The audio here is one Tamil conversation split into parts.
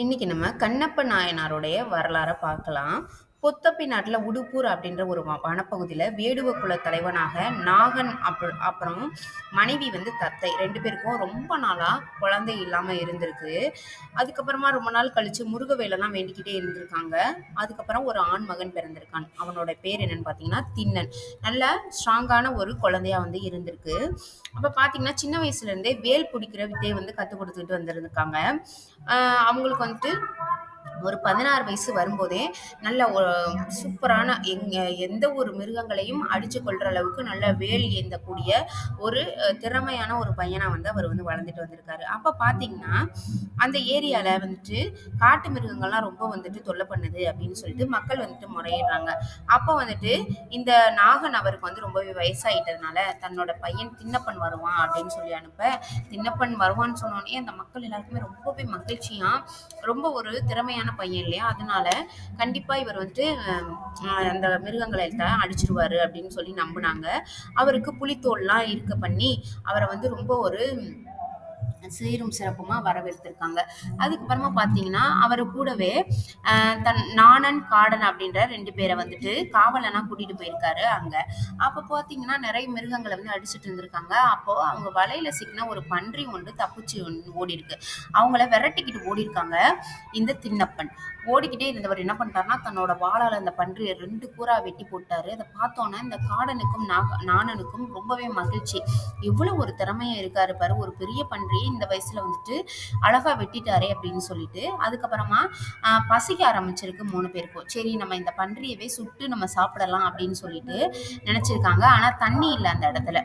இன்னைக்கு நம்ம கண்ணப்ப நாயனாருடைய வரலாறை பார்க்கலாம். கொத்தப்பி நாட்டில் உடுப்பூர் அப்படின்ற ஒரு வ- வனப்பகுதியில் வேடுவ குல தலைவனாக நாகன் அப்புறம் அப்புறம் மனைவி வந்து தத்தை. ரெண்டு பேருக்கும் ரொம்ப நாளாக குழந்தை இல்லாமல் இருந்திருக்கு. அதுக்கப்புறமா ரொம்ப நாள் கழித்து முருகவேலெல்லாம் வேண்டிக்கிட்டே இருந்திருக்காங்க. அதுக்கப்புறம் ஒரு ஆண் மகன் பிறந்திருக்கான். அவனோட பேர் என்னன்னு பார்த்தீங்கன்னா தின்னன் நல்ல ஸ்ட்ராங்கான ஒரு குழந்தையா வந்து இருந்திருக்கு. அப்போ பார்த்தீங்கன்னா சின்ன வயசுலேருந்தே வேல் பிடிக்கிற வித்தையை வந்து கற்றுக் கொடுத்துட்டு வந்திருக்காங்க அவங்களுக்கு வந்துட்டு ஒரு பதினாறு வயசு வரும்போதே நல்ல சூப்பரான எங்க எந்த ஒரு மிருகங்களையும் அடிச்சு கொள்ற அளவுக்கு நல்ல வேல் ஏந்தக்கூடிய ஒரு திறமையான ஒரு பையனா வந்து அவர் வந்து வளர்ந்துட்டு வந்திருக்காரு. அப்ப பாத்தீங்கன்னா அந்த ஏரியால வந்துட்டு காட்டு மிருகங்கள்லாம் ரொம்ப வந்துட்டு தொல்லை பண்ணுது அப்படின்னு சொல்லிட்டு மக்கள் வந்துட்டு முறையிடுறாங்க. அப்போ வந்துட்டு இந்த நாகன் அவருக்கு வந்து ரொம்பவே வயசாயிட்டதுனால தன்னோட பையன் தின்னப்பன் வருவான் அப்படின்னு சொல்லி அனுப்ப தின்னப்பன் வருவான்னு சொன்னோடனே அந்த மக்கள் எல்லாருக்குமே ரொம்பவே மகிழ்ச்சியா ரொம்ப ஒரு திறமையான பையன் இல்லையா? அதனால கண்டிப்பா இவர் வந்துட்டு அந்த மிருகங்களை தான் அடிச்சிருவாரு அப்படின்னு சொல்லி நம்பினாங்க. அவருக்கு புலித்தோல்லாம் இருக்க பண்ணி அவரை வந்து ரொம்ப ஒரு சீரும் சிறப்புமா வரவேற்றிருக்காங்க அதுக்கப்புறமா பார்த்தீங்கன்னா அவர் கூடவே தன் நாணன் காடன் அப்படின்ற ரெண்டு பேரை வந்துட்டு காவலனா கூட்டிட்டு போயிருக்காரு அங்க. அப்போ பார்த்தீங்கன்னா நிறைய மிருகங்களை வந்து அடிச்சுட்டு இருந்திருக்காங்க. அப்போ அவங்க வலையில சிக்கின ஒரு பன்றி ஒன்று தப்பிச்சு ஒன்று ஓடி இருக்கு. அவங்கள விரட்டிக்கிட்டு ஓடி இருக்காங்க இந்த திண்ணப்பன். ஓடிக்கிட்டே இருந்தவர் என்ன பண்ணிட்டாருன்னா தன்னோட வாளால் அந்த பன்றியை ரெண்டு கூறா வெட்டி போட்டாரு. அதை பார்த்தோன்னே இந்த காடனுக்கும் நாக- நாணனுக்கும் ரொம்பவே மகிழ்ச்சி. இவ்வளவு ஒரு திறமையா இருக்காரு பாரு. ஒரு பெரிய பன்றியை இந்த வயசுல வந்துட்டு அழகா வெட்டிட்டாரே அப்படின்னு சொல்லிட்டு அதுக்கப்புறமா ஆஹ், பசிக்க ஆரம்பிச்சிருக்கு மூணு பேருக்கும். சரி நம்ம இந்த பன்றியவே சுட்டு நம்ம சாப்பிடலாம் அப்படின்னு சொல்லிட்டு நினைச்சிருக்காங்க. ஆனா தண்ணி இல்லை அந்த இடத்துல.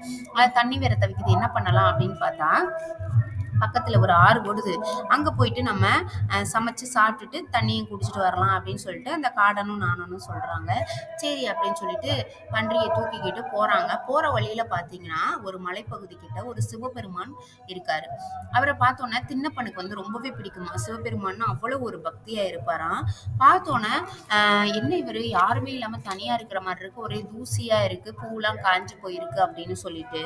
தண்ணி வேற தவிக்கிறது என்ன பண்ணலாம் அப்படின்னு பார்த்தா பக்கத்தில் ஒரு ஆறு ஓடுது. அங்கே போயிட்டு நம்ம சமைச்சு சாப்பிட்டுட்டு தண்ணியும் குடிச்சிட்டு வரலாம் அப்படின்னு சொல்லிட்டு அந்த காடனும் நானும் சொல்றாங்க. சரி அப்படின்னு சொல்லிட்டு பன்றியை தூக்கிக்கிட்டு போறாங்க. போற வழியில பார்த்தீங்கன்னா ஒரு மலைப்பகுதி கிட்ட ஒரு சிவபெருமான் இருக்கார். அவரை பார்த்தோன்னே தின்னப்பனுக்கு வந்து ரொம்பவே பிடிக்குமா? சிவபெருமான் அவ்வளோ ஒரு பக்தியாக இருப்பாராம். பார்த்தோன்னே என்ன இவர்? யாருமே இல்லாமல் தனியாக இருக்கிற மாதிரி இருக்கு. ஒரே தூசியாக இருக்கு. பூலாம் காஞ்சி போயிருக்கு அப்படின்னு சொல்லிட்டு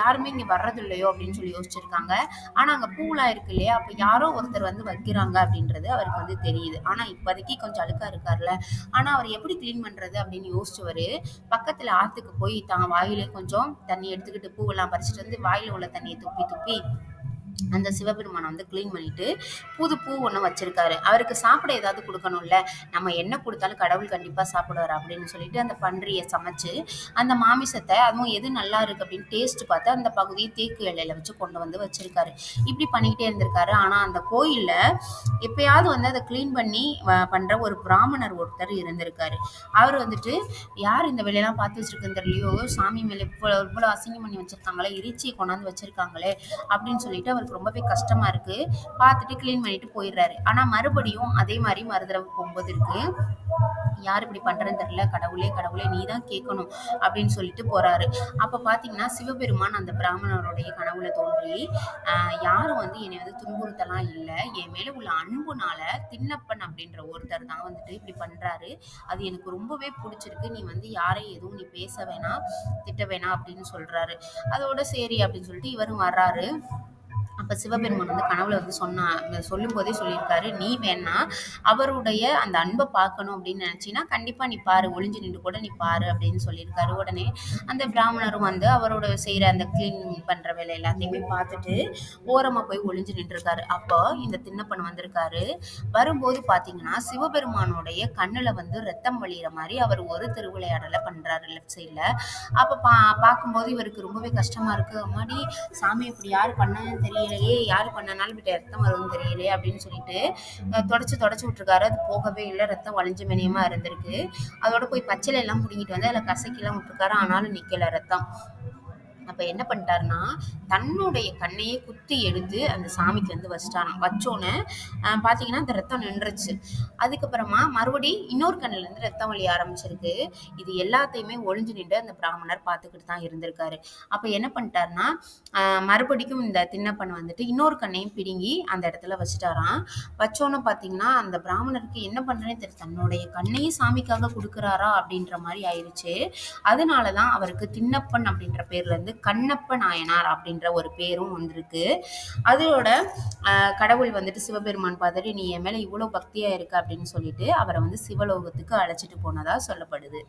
யாருமே இங்கே வர்றது இல்லையோ அப்படின்னு சொல்லி யோசிச்சிருக்காங்க. ஆனா அங்க பூலாம் இருக்கு இல்லையா? அப்ப யாரோ ஒருத்தர் வந்து வைக்கிறாங்க அப்படின்றது அவருக்கு வந்து தெரியுது. ஆனா இப்போதைக்கு கொஞ்சம் அழுக்கா இருக்கார்ல ஆனா அவர் எப்படி கிளீன் பண்றது அப்படின்னு யோசிச்சவரு பக்கத்துல ஆத்துக்கு போய் தான் வாயிலே கொஞ்சம் தண்ணி எடுத்துக்கிட்டு பூவெல்லாம் பறிச்சுட்டு வந்து வாயில உள்ள தண்ணியை துப்பி துப்பி அந்த சிவபெருமானை வந்து க்ளீன் பண்ணிட்டு புது பூ ஒன்று வச்சிருக்காரு. அவருக்கு சாப்பிட ஏதாவது கொடுக்கணும்ல? நம்ம என்ன கொடுத்தாலும் கடவுள் கண்டிப்பாக சாப்பிடுவார் அப்படின்னு சொல்லிட்டு அந்த பன்றியை சமைச்சு அந்த மாமிசத்தை அதுவும் எது நல்லா இருக்கு அப்படின்னு டேஸ்ட் பார்த்து அந்த பகுதியை தேக்கு இலையில வச்சு கொண்டு வந்து வச்சிருக்காரு. இப்படி பண்ணிக்கிட்டே இருந்திருக்காரு. ஆனால் அந்த கோயிலில் எப்பயாவது வந்து அதை க்ளீன் பண்ணி வ- பண்ற ஒரு பிராமணர் ஒருத்தர் இருந்திருக்காரு. அவர் வந்துட்டு யார் இந்த வேலையெல்லாம் பார்த்து வச்சிருக்குன்னு தெரியலையோ? சாமி மேலே இவ்வளோ இவ்வளோ அசிங்கம் பண்ணி வச்சிருக்காங்களே? இறைச்சியை கொண்டாந்து வச்சிருக்காங்களே? அப்படின்னு சொல்லிட்டு அவருக்கு ரொம்பவே கஷ்டமா இருக்கு. பார்த்துட்டு க்ளீன் பண்ணிட்டு போயிடுறாரு. ஆனா மறுபடியும் அதே மாதிரி மறுதடவை போகும்போது இருக்கு. யார் இப்படி பண்றதுன்னு தெரியல. கடவுளே கடவுளே நீ தான் கேட்கணும் அப்படின்னு சொல்லிட்டு போறாரு. அப்ப பாத்தீங்கன்னா சிவபெருமான் அந்த பிராமணருடைய கனவுல தோன்றி யாரும் வந்து என்னை வந்து துன்புறுத்தலாம் இல்லை. என் மேல உள்ள அன்புனால திண்ணப்பன் அப்படின்ற ஒருத்தர் தான் வந்துட்டு இப்படி பண்றாரு. அது எனக்கு ரொம்பவே பிடிச்சிருக்கு. நீ வந்து யாரையும் எதுவும் நீ பேச வேணாம் திட்ட வேணாம் அப்படின்னு சொல்றாரு. அதோட சரி அப்படின்னு சொல்லிட்டு இவரும் வர்றாரு. அப்ப சிவபெருமான் வந்து கனவுல வந்து சொன்னா சொல்லும் போதே சொல்லியிருக்காரு நீ வேணா அவருடைய அந்த அன்பை பார்க்கணும் அப்படின்னு நினைச்சீன்னா கண்டிப்பா நீ பாரு ஒளிஞ்சு நின்று கூட நீ பாரு அப்படின்னு சொல்லியிருக்காரு. உடனே அந்த பிராமணரும் வந்து அவரோட செய்யற அந்த க்ளீன் பண்ற வேலை எல்லாத்தையுமே பார்த்துட்டு ஓரமா போய் ஒளிஞ்சு நின்றுருக்காரு. அப்போ இந்த திண்ணப்பன் வந்திருக்காரு. வரும்போது பாத்தீங்கன்னா சிவபெருமானுடைய கண்ணுல வந்து ரத்தம் வழியிற மாதிரி அவர் ஒரு திருவிளையாடலை பண்றாரு லெஃப்ட் சைட்ல அப்ப பா பார்க்கும்போது இவருக்கு ரொம்பவே கஷ்டமா இருக்கு. அம்மாடி சாமி இப்படி யார் பண்ணதுன்னு தெரியலையே யார் பண்ணனாலும் இப்படி ரத்தம் வரும்னு தெரியலையே அப்படின்னு சொல்லிட்டு அஹ், தொடச்சு தொடச்சு விட்டுருக்காரு. அது போகவே இல்லை ரத்தம் வளைஞ்ச மெனியமா இருந்திருக்கு. அதோட போய் பச்சிலை எல்லாம் பிடிங்கிட்டு வந்து அதில் கசக்கிலாம் விட்டுருக்காரு. ஆனாலும் நிக்கல ரத்தம். அப்ப என்ன பண்ணிட்டாருன்னா தன்னுடைய கண்ணையே குத்தி எடுத்து அந்த சாமிக்கு வந்து வச்சிட்டாராம். வச்சோன்னு பார்த்தீங்கன்னா பாத்தீங்கன்னா அந்த ரத்தம் நின்றுச்சு. அதுக்கப்புறமா மறுபடி இன்னொரு கண்ணுல இருந்து ரத்தம் வழி ஆரம்பிச்சிருக்கு. இது எல்லாத்தையுமே ஒளிஞ்சு நின்று அந்த பிராமணர் பார்த்துக்கிட்டு தான் இருந்திருக்காரு. அப்ப என்ன பண்ணிட்டாருன்னா ஆஹ் மறுபடிக்கும் இந்த திண்ணப்பன் வந்துட்டு இன்னொரு கண்ணையும் பிடுங்கி அந்த இடத்துல வச்சுட்டாராம். வச்சோன்னு பாத்தீங்கன்னா அந்த பிராமணருக்கு என்ன பண்றேன்னு தெரியும் தன்னுடைய கண்ணையே சாமிக்காக கொடுக்குறாரா அப்படின்ற மாதிரி ஆயிருச்சு. அதனாலதான் அவருக்கு திண்ணப்பன் அப்படின்ற பேர்ல இருந்து வந்து கண்ணப்ப நாயனார் அப்படின்ற ஒரு பேரும் வந்திருக்கு. அதோட கடவுள் வந்துட்டு சிவபெருமான் பார்த்துட்டு நீ என் மேல இவ்வளவு பக்தியா இருக்க அப்படின்னு சொல்லிட்டு அவரை வந்து சிவலோகத்துக்கு அழைச்சிட்டு போனதா சொல்லப்படுது.